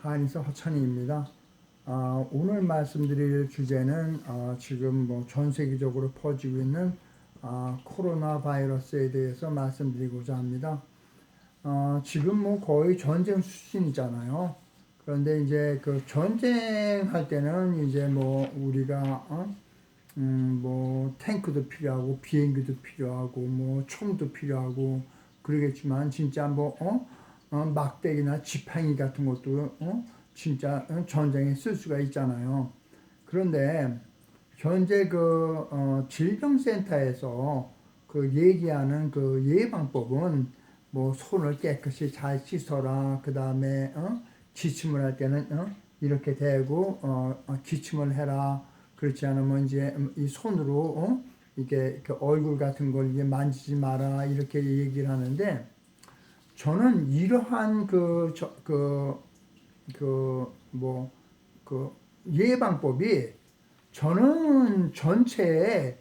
한의사 허찬희입니다. 아, 오늘 말씀드릴 주제는 아, 지금 뭐 전 세계적으로 퍼지고 있는 아, 코로나 바이러스에 대해서 말씀드리고자 합니다. 아, 지금 뭐 거의 전쟁 수준이잖아요. 그런데 이제 그 전쟁할 때는 이제 뭐 우리가 어? 음, 뭐 탱크도 필요하고 비행기도 필요하고 뭐 총도 필요하고 그러겠지만 진짜 뭐 어? 어, 막대기나 지팡이 같은 것도 어? 진짜 어, 전쟁에 쓸 수가 있잖아요. 그런데 현재 그 어, 질병센터에서 그 얘기하는 그 예방법은 뭐 손을 깨끗이 잘 씻어라. 그 다음에 어? 기침을 할 때는 어? 이렇게 대고 어, 어, 기침을 해라. 그렇지 않으면 이제 이 손으로 어? 이게 그 얼굴 같은 걸 이제 만지지 마라 이렇게 얘기를 하는데 저는 이러한 그그그 뭐 그 예방법이 저는 전체에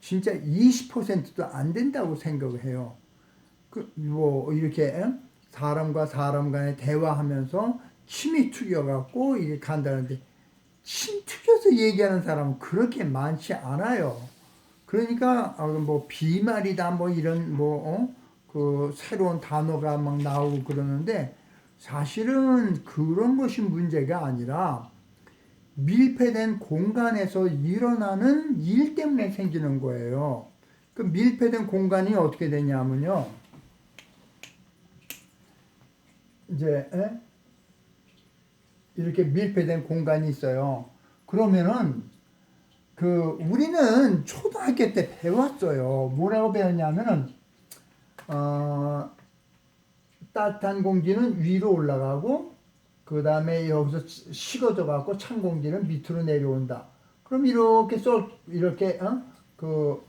진짜 20%도 안 된다고 생각을 해요. 그 뭐 이렇게 사람과 사람 간에 대화하면서 침이 튀겨갖고 이게 간다는데 침 튀겨서 얘기하는 사람은 그렇게 많지 않아요. 그러니까 아, 뭐 비말이다 뭐 이런 뭐 어? 그 새로운 단어가 막 나오고 그러는데 사실은 그런 것이 문제가 아니라 밀폐된 공간에서 일어나는 일 때문에 생기는 거예요. 그 밀폐된 공간이 어떻게 되냐면요. 이제 에? 이렇게 밀폐된 공간이 있어요. 그러면은 그 우리는 초등학교 때 배웠어요. 뭐라고 배웠냐면은 어, 따뜻한 공기는 위로 올라가고 그 다음에 여기서 식어져 갖고 찬 공기는 밑으로 내려온다. 그럼 이렇게 쏠 이렇게 어? 그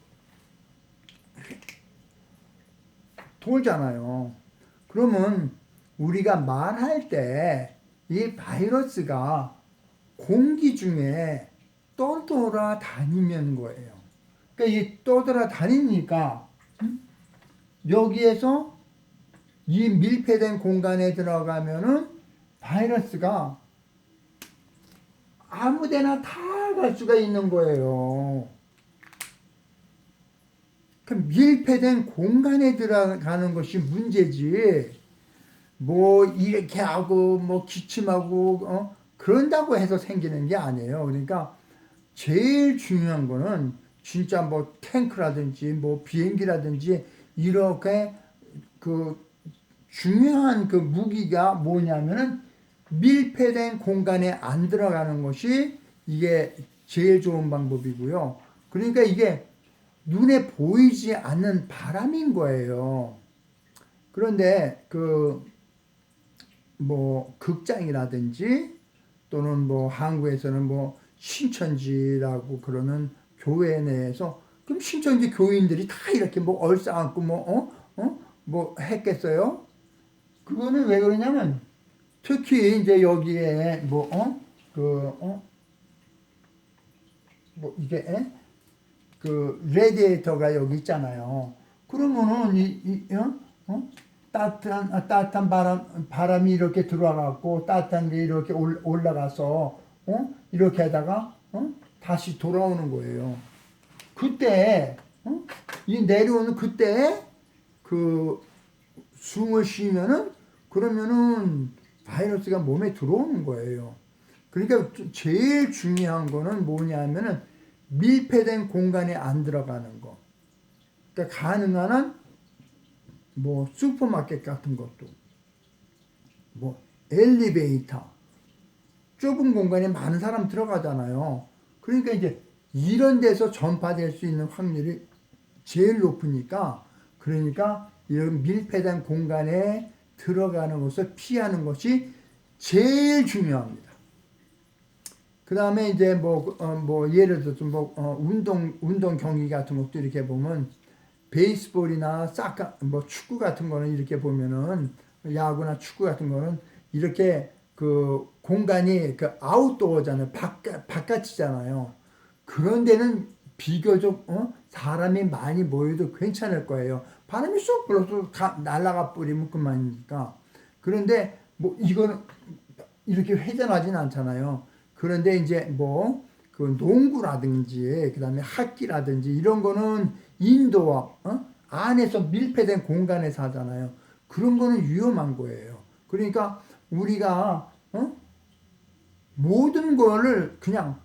돌잖아요. 그러면 우리가 말할 때 이 바이러스가 공기 중에 떠돌아 다니면 거예요. 그러니까 이 떠돌아 다니니까 음? 여기에서 이 밀폐된 공간에 들어가면은 바이러스가 아무데나 다 갈 수가 있는 거예요. 그 밀폐된 공간에 들어가는 것이 문제지. 뭐 이렇게 하고 뭐 기침하고 어? 그런다고 해서 생기는 게 아니에요. 그러니까 제일 중요한 거는 진짜 뭐 탱크라든지 뭐 비행기라든지 이렇게 그 중요한 그 무기가 뭐냐면은 밀폐된 공간에 안 들어가는 것이 이게 제일 좋은 방법이고요. 그러니까 이게 눈에 보이지 않는 바람인 거예요. 그런데 그 뭐 극장이라든지 또는 뭐 한국에서는 뭐 신천지라고 그러는 교회 내에서 그럼 신천지 교인들이 다 이렇게 뭐 얼싸안고 뭐 어? 어? 뭐 했겠어요? 그거는 왜 그러냐면 특히 이제 여기에 뭐 어? 그 어? 뭐 이게 에? 그 레디에이터가 여기 있잖아요. 그러면은 이, 이 어? 어? 따뜻한 아, 따뜻한 바람 바람이 이렇게 들어와갖고 따뜻한 게 이렇게 올, 올라가서 어? 이렇게 하다가 어? 다시 돌아오는 거예요. 그때 어? 이 내려오는 그때 그 숨을 쉬면은 그러면은 바이러스가 몸에 들어오는 거예요. 그러니까 제일 중요한 거는 뭐냐면은 밀폐된 공간에 안 들어가는 거. 그러니까 가능한 한 뭐 슈퍼마켓 같은 것도 뭐 엘리베이터 좁은 공간에 많은 사람 들어가잖아요. 그러니까 이제 이런 데서 전파될 수 있는 확률이 제일 높으니까 그러니까 이런 밀폐된 공간에 들어가는 것을 피하는 것이 제일 중요합니다. 그 다음에 이제 뭐, 어, 뭐, 예를 들어서 뭐, 어, 운동, 운동 경기 같은 것도 이렇게 보면 베이스볼이나 사카, 뭐 축구 같은 거는 이렇게 보면은 야구나 축구 같은 거는 이렇게 그 공간이 그 아웃도어잖아요. 바깥, 바깥이잖아요. 그런 데는 비교적 어? 사람이 많이 모여도 괜찮을 거예요. 바람이 쏙 불어서 가, 날아가 버리면 그만이니까. 그런데 뭐 이거는 이렇게 회전하진 않잖아요. 그런데 이제 뭐 그 농구라든지 그다음에 학기라든지 이런 거는 인도와 어? 안에서 밀폐된 공간에서 하잖아요. 그런 거는 위험한 거예요. 그러니까 우리가 어? 모든 거를 그냥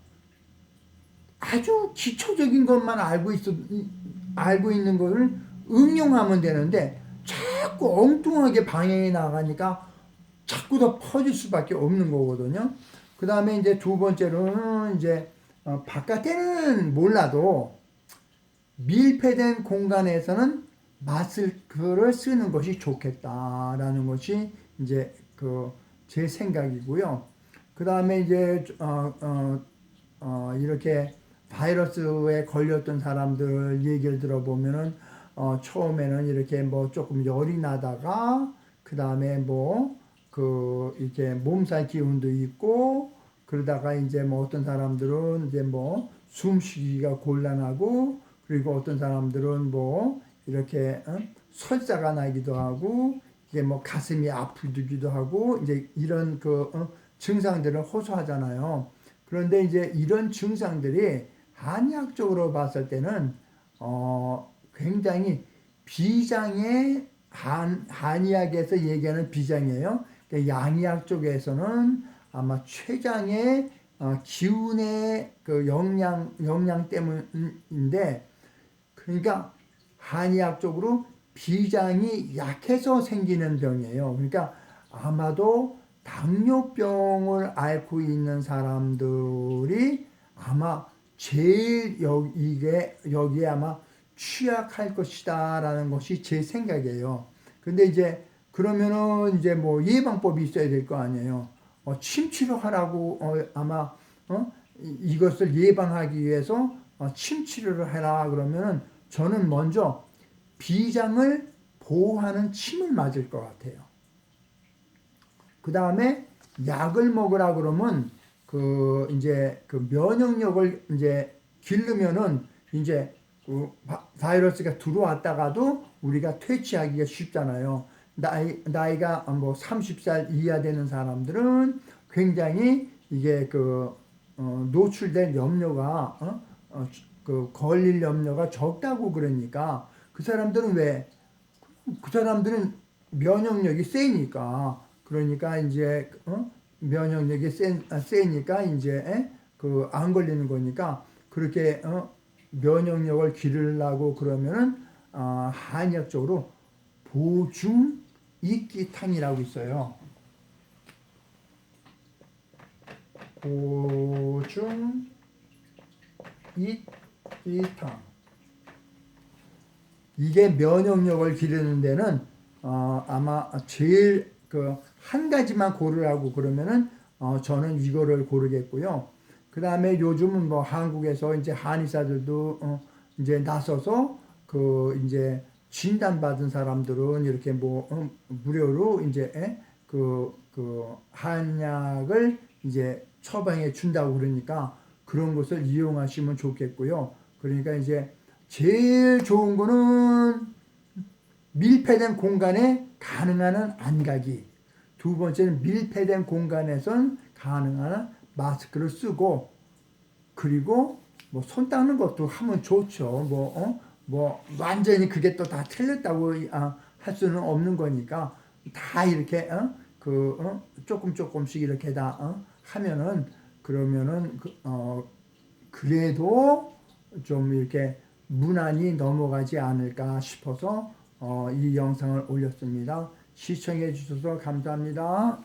아주 기초적인 것만 알고 있어 이- 알고 있는 거를 응용하면 되는데 자꾸 엉뚱하게 방향이 나가니까 자꾸 더 퍼질 수밖에 없는 거거든요. 그 다음에 이제 두 번째로는 이제 어, 바깥에는 몰라도 밀폐된 공간에서는 마스크를 쓰는 것이 좋겠다라는 것이 이제 그 제 생각이고요. 그 다음에 이제 어, 어, 어, 이렇게 바이러스에 걸렸던 사람들 얘기를 들어보면은 어, 처음에는 이렇게 뭐 조금 열이 나다가 그 다음에 뭐 그 이렇게 몸살 기운도 있고 그러다가 이제 뭐 어떤 사람들은 이제 뭐 숨쉬기가 곤란하고 그리고 어떤 사람들은 뭐 이렇게 어? 설사가 나기도 하고 이게 뭐 가슴이 아프기도 하고 이제 이런 그 어? 증상들을 호소하잖아요. 그런데 이제 이런 증상들이 한의학적으로 봤을 때는 어 굉장히 비장의 한 한의학에서 얘기하는 비장이에요. 그러니까 양의학 쪽에서는 아마 췌장의 어, 기운의 그 영양 영양 때문인데 그러니까 한의학적으로 비장이 약해서 생기는 병이에요. 그러니까 아마도 당뇨병을 앓고 있는 사람들이 아마 제일 여기에 여기에 아마 취약할 것이다 라는 것이 제 생각이에요. 근데 이제 그러면은 이제 뭐 예방법이 있어야 될 거 아니에요. 어, 침치료 하라고 어, 아마 어? 이- 이것을 예방하기 위해서 어, 침치료를 해라 그러면은 저는 먼저 비장을 보호하는 침을 맞을 것 같아요. 그 다음에 약을 먹으라 그러면 그 이제 그 면역력을 이제 기르면은 이제 그 바- 바이러스가 들어왔다가도 우리가 퇴치하기가 쉽잖아요. 나이 나이가 뭐 30살 이하 되는 사람들은 굉장히 이게 그 어, 노출될 염려가 어? 어, 그 걸릴 염려가 적다고 그러니까 그 사람들은 왜 그 사람들은 면역력이 세니까 그러니까 이제 어? 면역력이 센, 아, 세니까 이제 그 안 걸리는 거니까 그렇게 어? 면역력을 기르려고 그러면은 아, 한의학적으로 보중 이끼탕이라고 있어요. 보중 이끼탕. 이게 면역력을 기르는 데는 어, 아마 제일 그 한 가지만 고르라고 그러면은 어, 저는 이거를 고르겠고요. 그 다음에 요즘은 뭐 한국에서 이제 한의사들도 어, 이제 나서서 그 이제 진단 받은 사람들은 이렇게 뭐 어, 무료로 이제 에? 그, 그 한약을 이제 처방해 준다고 그러니까 그런 것을 이용하시면 좋겠고요. 그러니까 이제 제일 좋은 거는 밀폐된 공간에 가능한 한 안 가기. 두 번째는 밀폐된 공간에선 가능한 한 마스크를 쓰고 그리고 뭐 손 닦는 것도 하면 좋죠. 뭐, 어? 뭐 완전히 그게 또 다 틀렸다고 아, 할 수는 없는 거니까 다 이렇게 어? 그 어? 조금 조금씩 이렇게 다 어? 하면은 그러면은 그, 어 그래도 좀 이렇게 무난히 넘어가지 않을까 싶어서 어, 이 영상을 올렸습니다. 시청해 주셔서 감사합니다.